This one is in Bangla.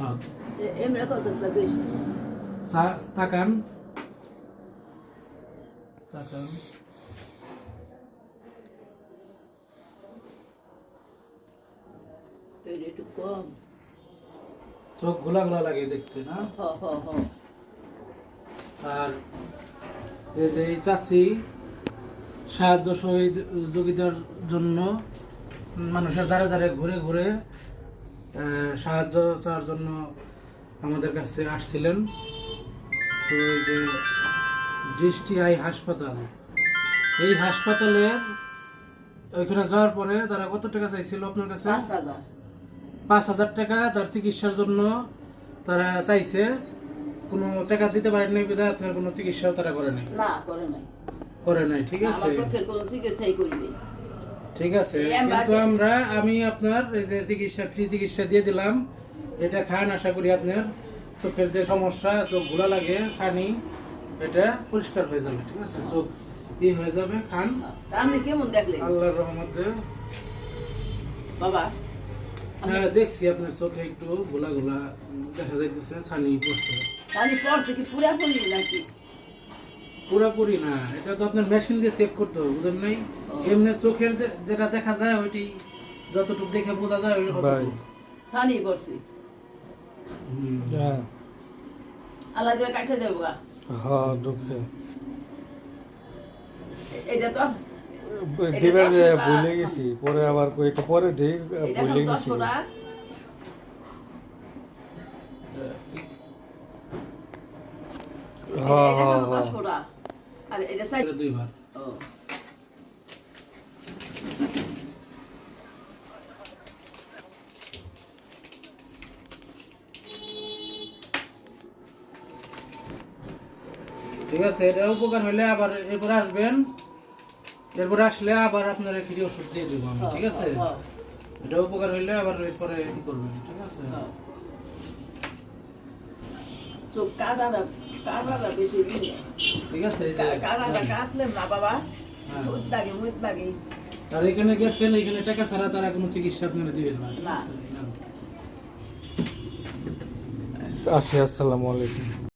হ্যাঁ। এটা একটু কম। চোখ গোলা গোলা লাগে দেখতে না? আর এই যে এই চাচি সাহায্য সহযোগিতার জন্য মানুষের দ্বারে দ্বারে ঘুরে ঘুরে সাহায্য চাওয়ার জন্য আমাদের কাছে আসছিলেন। তো এই যে দৃষ্টি আই হাসপাতাল এই হাসপাতালে ওইখানে যাওয়ার পরে তারা কত টাকা চাইছিল আপনার কাছে? পাঁচ হাজার। টাকা তার চিকিৎসার জন্য তারা চাইছে। কোনো টাকা দিতে পারেন নাই বিধায় আপনার কোনো চিকিৎসাও তারা করে নাই? না করে নাই। করে নাই ঠিক আছে। কোনো চিকিৎসাই করিনি ঠিক আছে? কিন্তু আমরা আমি আপনার এই যে চিকিৎসা ফ্রি চিকিৎসা দিয়ে দিলাম। এটা খান আশা করি আপনার চোখের যে সমস্যা চোখ ঘোলা লাগে সানি এটা পরিষ্কার হয়ে যাবে ঠিক আছে? চোখ ই হয়ে যাবে খান। আপনি কেমন দেখলেন? আল্লাহর রহমতে। বাবা হ্যাঁ দেখছি আপনার চোখে একটু গোলা গোলা দেখা যাইতেছে সানি পড়ছে। আমি পড়ছে কি পুরা পড়লি নাকি? পুরোপুরি না। এটা তো আপনার মেশিন দিয়ে চেক করতে হবে বুঝেন নাই? এমনি চোখের যেটা দেখা যায় ওইটি যতটুকু দেখে বোঝা যায় ওই ভাই। সানি হুম। হ্যাঁ। আল্লাহ দিয়ে কাটে দেবো গা। হ্যাঁ ঢুকছে। এটা তো দিবার যে ভুলে গেছি পরে আবার কই একটু পরে দিই ভুলে গেছি। হ্যাঁ। হ্যাঁ হ্যাঁ টাকা আর এটা সাই এটা দুইবার ও। ঠিক আছে এটা উপকার হলে আবার এরপর আসবেন। এরপর আসলে আবার আপনার ফ্রি ওষুধ দিয়ে দেবো আমি ঠিক আছে? এটা উপকার হইলে আবার এরপরে কি করবেন ঠিক আছে। তো কাদাটা কাদাটা বেশি ঠিক আছে এই যে কাদাটা না বাবা হ্যাঁ। সুদ লাগে মুদ লাগে আর এখানে গেছেন এখানে টাকা ছাড়া তারা কোনো চিকিৎসা আপনারা দিবেন না? না। আসি আসসালামু আলাইকুম